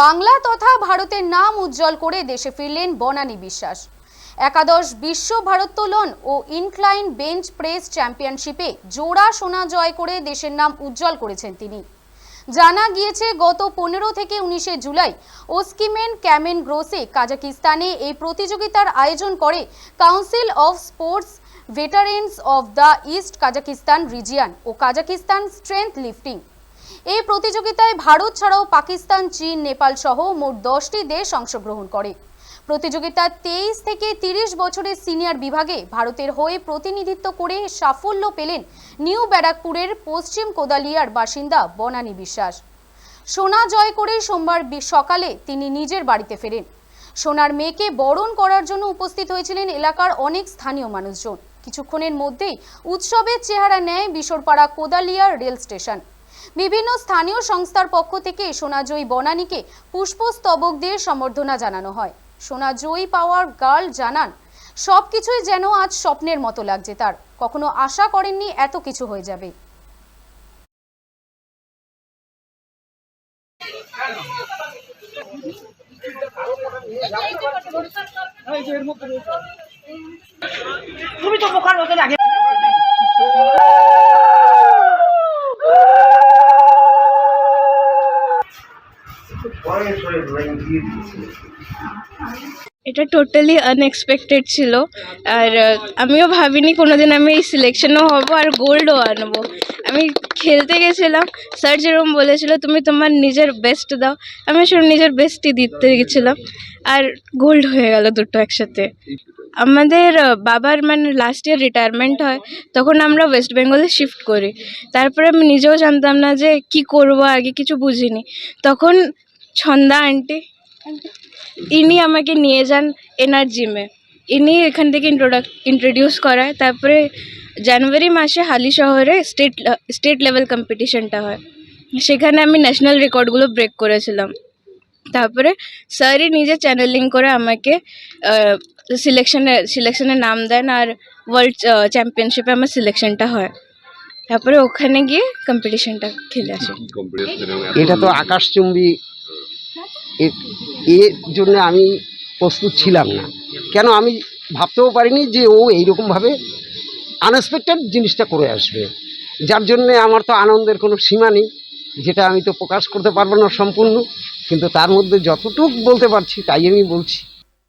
বাংলা তথা ভারতের নাম উজ্জ্বল করে দেশে ফিরলেন বনানী বিশ্বাস। একাদশ বিশ্ব ভারোত্তোলন ও ইনক্লাইন বেঞ্চ প্রেস চ্যাম্পিয়নশিপে জোড়া সোনা জয় করে দেশের নাম উজ্জ্বল করেছেন তিনি। জানা গিয়েছে, গত পনেরো থেকে উনিশে জুলাই ওস্কিমেন ক্যামেন গ্রোসে কাজাকিস্তানে এই প্রতিযোগিতার আয়োজন করে council of sports veterans of the east Kazakhstan region O Kazakhstan strength lifting. এই প্রতিযোগিতায় ভারত ছাড়াও পাকিস্তান, চীন, নেপাল সহ মোট দশটি দেশ অংশগ্রহণ করে। প্রতিযোগিতা তেইশ থেকে তিরিশ বছরের সিনিয়র বিভাগে ভারতের হয়ে প্রতিনিধিত্ব করে সাফল্য পেলেন নিউ ব্যারাকপুরের পশ্চিম কোদালিয়ার বাসিন্দা বনানী বিশ্বাস। সোনা জয় করে সোমবার সকালে তিনি নিজের বাড়িতে ফেরেন। সোনার মেয়েকে বরণ করার জন্য উপস্থিত হয়েছিলেন এলাকার অনেক স্থানীয় মানুষজন। কিছুক্ষণের মধ্যেই উৎসবের চেহারা নেয় বিশরপাড়া কোদালিয়ার রেল স্টেশন। বিভিন্ন স্থানীয় সংস্থার পক্ষ থেকে সোনাজয়ী বনানীকে পুষ্পস্তবক দিয়ে সম্বর্ধনা জানানো হয়। সোনাজয়ী পাওয়ার গার্ল জানান সব কিছুই যেন আজ স্বপ্নের মতো লাগছে তার। কখনো আশা করেননি এত কিছু হয়ে যাবে। তুমি তো বোকার মতো লাগে। এটা টোটালি আনএক্সপেক্টেড ছিল। আর আমিও ভাবিনি কোনোদিন আমি এই সিলেকশনও হব আর গোল্ডও আনব। আমি খেলতে গেছিলাম স্যার যেরকম বলেছিল, তুমি তোমার নিজের বেস্ট দাও। আমি আসলে নিজের বেস্টই দিতে গেছিলাম। আর গোল্ড হয়ে গেল দুটো একসাথে। আমাদের বাবার মানে লাস্ট ইয়ার রিটায়ারমেন্ট হয়, তখন আমরা ওয়েস্ট বেঙ্গলে শিফট করি। তারপরে আমি নিজেও জানতাম না যে কি করব, আগে কিছু বুঝিনি। তখন ছন্দা আন্টি। ইনি আমাকে নিয়ে যান এনার জিমে ইনি এখান থেকে ইন্ট্রোডাক ইন্ট্রোডিউস করায়। তারপরে জানুয়ারি মাসে হালি শহরে স্টেট স্টেট লেভেল কম্পিটিশনটা হয়। সেখানে আমি ন্যাশনাল রেকর্ডগুলো ব্রেক করেছিলাম। তারপরে স্যারই নিজে চ্যানেলিং করে আমাকে সিলেকশনে সিলেকশনে নাম দেন আর ওয়ার্ল্ড চ্যাম্পিয়নশিপে আমার সিলেকশনটা হয়। তারপরে ওখানে গিয়ে কম্পিটিশনটা খেলে আসি। এটা তো আকাশচুম্বী। এর জন্য আমি প্রস্তুত ছিলাম না। কেন আমি ভাবতেও পারিনি যে ও এইরকমভাবে আনএক্সপেক্টেড জিনিসটা করে আসবে। যার জন্যে আমার তো আনন্দের কোনো সীমা নেই যেটা আমি তো প্রকাশ করতে পারব না সম্পূর্ণ। কিন্তু তার মধ্যে যতটুক বলতে পারছি তাই আমি বলছি।